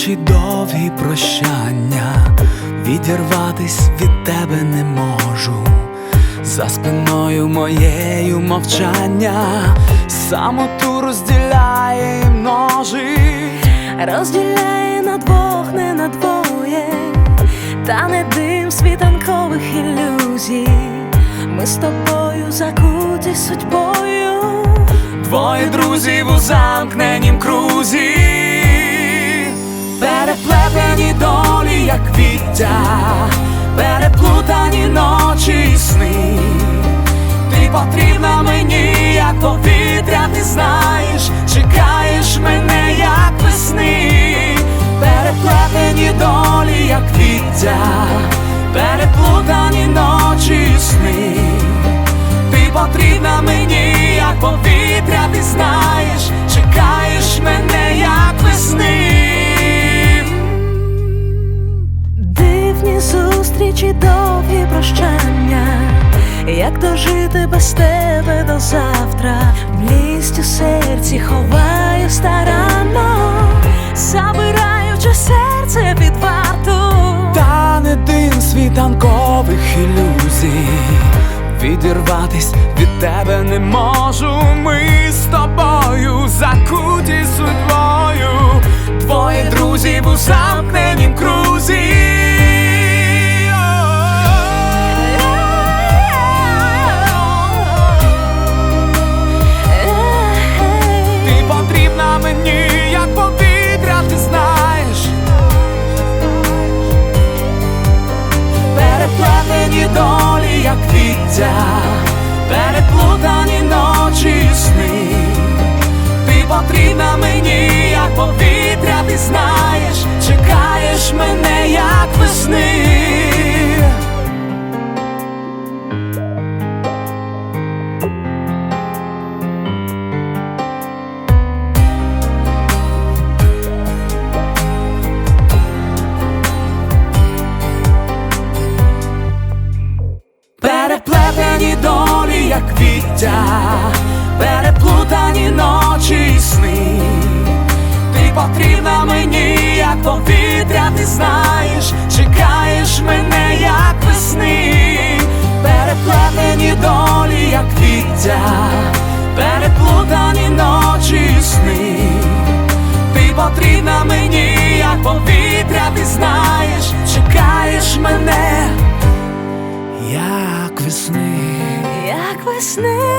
зустрічі довгі прощання, відірватись від тебе не можу. За спиною моєю мовчання, самоту розділяє і множить. розділяє на двох, не на двоє, та не дим світанкових ілюзій. Ми з тобою закуті судьбою. Двоє друзів у замкненім крузі, як віття, переплутані ночі і сни. Ти потрібна мені, як повітря, ти знаєш, чекаєш мене, як весни, переплетені долі, як віття, переплутані ночі і сни. Ти потрібна мені, як повітря, ти знаєш, зустрічі, довгі прощання, як дожити без тебе до завтра, Млість у серці ховаю старанно, забираючи серце під варту. Та не дим світанкових ілюзій, відірватись від тебе не можу. Ми потрібна мені, як повітря, ти знаєш, чекаєш мене, як весни, переплетені долі, як віття, переплутані ночі і сни, ти потрібна мені, як повітря, ти знаєш, чекаєш мене, як весни, як весни.